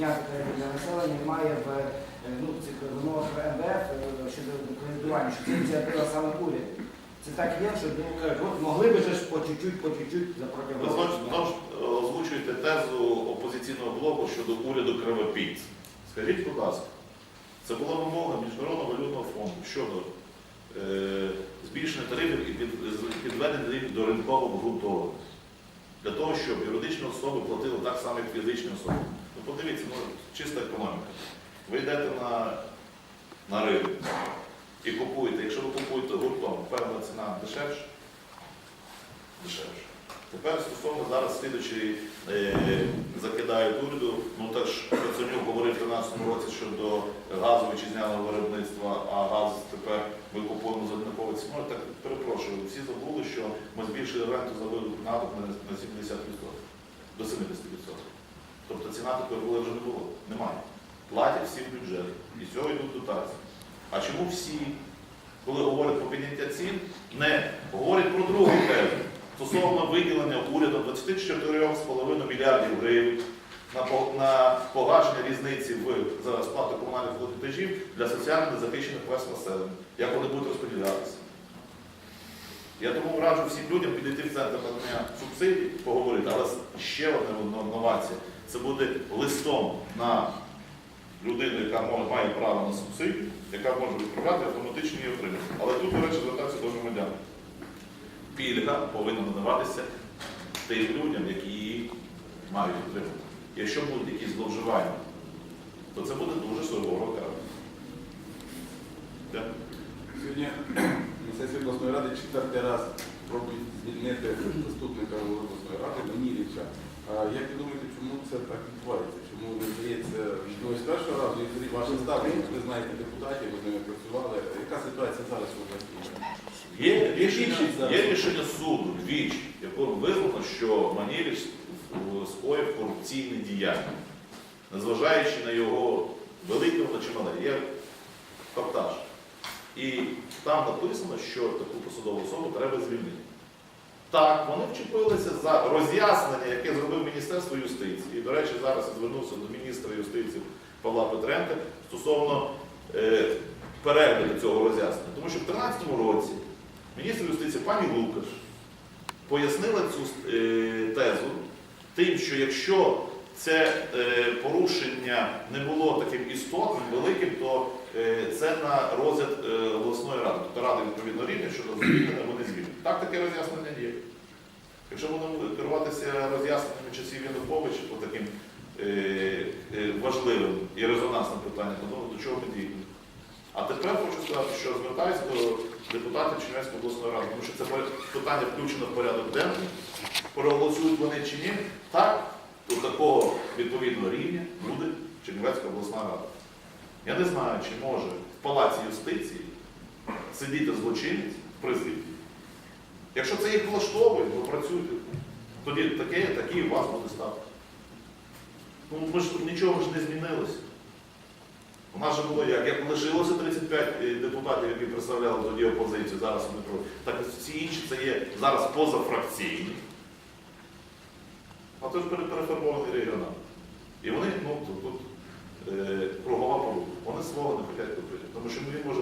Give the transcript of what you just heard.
підняти тарифи для населення, немає в е, ну, цих вимогах МВФ е, щодо кредитування, що це ініціатива саме уряду. Це так є, що ну, могли би же ж по чуть-чуть, по чуть-чуть за протягом Ви знову ж- знову ж е, озвучуєте тезу опозиційного блоку щодо уряду кривопійць. Скажіть, будь ласка, це була вимога Міжнародного валютного фонду щодо е, збільшення тарифів і під, з- підведення тарифів до ринкового обґрунтованості. Для того, щоб юридичні особи платили так само, як фізичні особи. Подивіться, ну, чиста економіка. Ви йдете на, на ринок і купуєте, якщо ви купуєте гуртом, певна ціна дешевша, дешевше. Тепер стосовно зараз слідуючий е, закидають уряду, ну теж Яценюк говорив в 2013 році щодо газу вітчизняного виробництва, а газ тепер ми купуємо за однаковою ціною. Так перепрошую, всі забули, що ми збільшили ренту за на на 70%, до 70%. Тобто ціна такої були вже не було. Немає. Платять всі в бюджет. І з цього йдуть дотації. А чому всі, коли говорять про підняття цін, не говорять про другу тему? стосовно виділення урядом 24,5 мільярдів гривень на, погашення різниці в за сплату комунальних платежів для соціально незахищених верств населення. Як вони будуть розподілятися? Раджу всім людям підійти в центр надання субсидій, поговорити, але ще одна новація. Це буде листом на людину, яка має право на субсидію, яка може відправляти автоматично її отримати. Але тут, до речі, звертатися до громадян пільга повинна надаватися тим людям, які її мають отримати. Якщо будуть якісь зловживання, то це буде дуже сурово кара. Сьогодні на сесії обласної ради четвертий раз пробують звільнити заступника голови обласної ради Маніліча. А Як ви думаєте, чому це так відбувається? Чому не здається з першого разу, і ваше ставлення, ви знаєте депутатів, ви з ними працювали. Яка ситуація зараз в області? Є рішення, є рішення суду двічі, якому визнано, що Маніліч скоїв корупційне діяння, незважаючи на його велике чи мале, є фактаж. І там написано, що таку посадову особу треба звільнити. Так, вони вчепилися за роз'яснення, яке зробив Міністерство юстиції. І, до речі, зараз я звернувся до міністра юстиції Павла Петренка стосовно е, перегляду цього роз'яснення. Тому що в 2013 році міністр юстиції пані Лукаш пояснила цю е, тезу тим, що якщо це е, порушення не було таким істотним, великим, то е, це на розгляд е, обласної ради, тобто ради відповідного рівня щодо звільнення вони звільнять. Так таке роз'яснення є. Якщо будемо керуватися роз'ясненнями часів Януковича по таким важливим і резонансним питанням, то до чого ми дійдемо? А тепер хочу сказати, що звертаюся до депутатів Чернівецької обласної ради, тому що це питання включено в порядок денний. Проголосують вони чи ні, так, до такого відповідного рівня буде Чернівецька обласна рада. Я не знаю, чи може в палаці юстиції сидіти злочинець в президії. Якщо це їх влаштовує, то працюйте. Тоді таке, такий у вас буде статус. Ну, ми ж нічого ж не змінилося. У нас же було як? Як лишилося 35 депутатів, які представляли тоді опозицію, зараз проти. Так всі інші це є зараз позафракційні. А це ж переформований регіонал. І вони, ну тут, тут е, кругова порука. Вони свого не хочуть купити. Тому що ми може